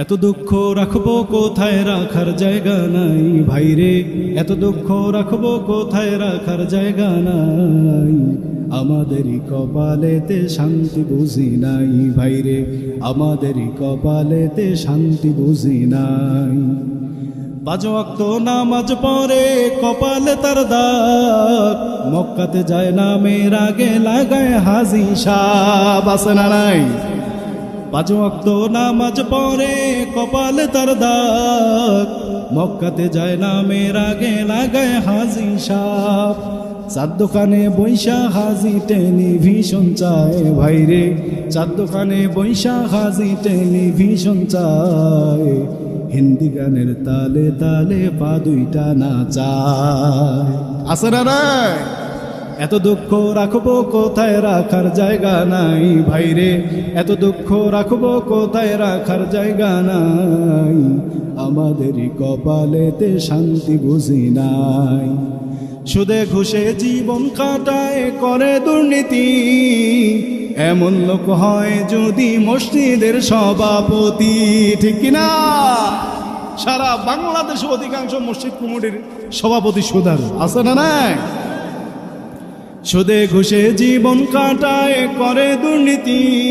এত দুঃখ রাখব কোথায় রাখার জায়গা নাই? ভাইরে এত দুঃখ রাখব কোথায় রাখার জায়গা নাই? আমাদেরই কপালেতে শান্তি বুঝি নাই ভাইরে আমাদেরই কপালেতে শান্তি বুঝি নাই। পাঁচ অক্ত নামাজ পরে কপালে তার দাগ। মক্কাতে যায় নামের আগে লাগায় হাজি সাহ আছে না নাই? পাঁচ অক্ত নামাজ পরে কপালে তার দাগ। মক্কাতে যায় নামের আগে লাগায় হাজি সাপ। চার দোকানে বৈশা হাজি টেলিভিশন চায়। ভাইরে চার দোকানে বৈশা হাজি টেলিভিশন চায়। হিন্দি গানের তালে তালে পা দুইটা নাচায়। আছে না নাই? এত দুঃখ রাখব কোথায় রাখার জায়গা নাই? ভাইরে এত দুঃখ রাখব কোথায় রাখার জায়গা নাই? আমাদেরই কপালেতে শান্তি বুঝি নাই। সুদে ঘুষে জীবন কাটায় করে দুর্নীতি। এমন লোক হয় যদি মসজিদের সভাপতি, ঠিক কিনা সারা বাংলাদেশে অধিকাংশ মসজিদ কমিটির সভাপতি সুদার আছে না নাই? সুদে ঘুষে জীবন কাটায় করে দুর্নীতি।